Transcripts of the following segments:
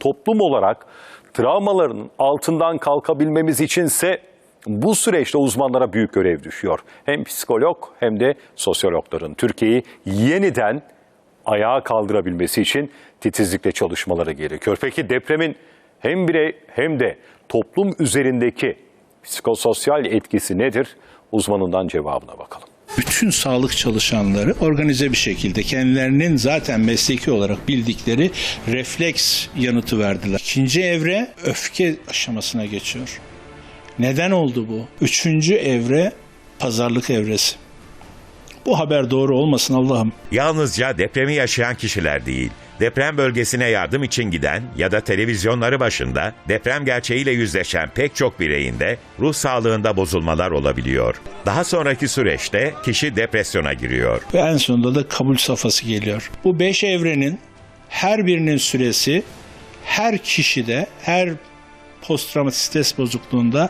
toplum olarak travmaların altından kalkabilmemiz içinse bu süreçte uzmanlara büyük görev düşüyor. Hem psikolog hem de sosyologların Türkiye'yi yeniden ayağa kaldırabilmesi için titizlikle çalışmaları gerekiyor. Peki depremin hem birey hem de toplum üzerindeki psikososyal etkisi nedir? Uzmanından cevabına bakalım. Bütün sağlık çalışanları organize bir şekilde kendilerinin zaten mesleki olarak bildikleri refleks yanıtı verdiler. İkinci evre öfke aşamasına geçiyor. Neden oldu bu? Üçüncü evre pazarlık evresi. Bu haber doğru olmasın Allah'ım. Yalnızca depremi yaşayan kişiler değil, deprem bölgesine yardım için giden ya da televizyonları başında deprem gerçeğiyle yüzleşen pek çok bireyinde ruh sağlığında bozulmalar olabiliyor. Daha sonraki süreçte kişi depresyona giriyor. Ve en sonunda da kabul safhası geliyor. Bu beş evrenin her birinin süresi her kişide, her posttraumatik stres bozukluğunda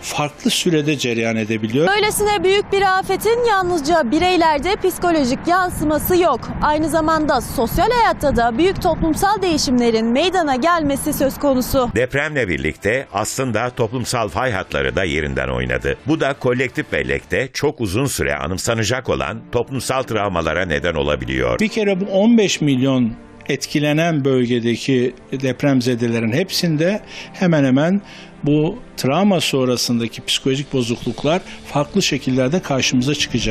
farklı sürede cereyan edebiliyor. Böylesine büyük bir afetin yalnızca bireylerde psikolojik yansıması yok. Aynı zamanda sosyal hayatta da büyük toplumsal değişimlerin meydana gelmesi söz konusu. Depremle birlikte aslında toplumsal fay hatları da yerinden oynadı. Bu da kolektif bellekte çok uzun süre anımsanacak olan toplumsal travmalara neden olabiliyor. Bir kere bu 15 milyon etkilenen bölgedeki depremzedelerin hepsinde hemen hemen bu travma sonrasındaki psikolojik bozukluklar farklı şekillerde karşımıza çıkacak.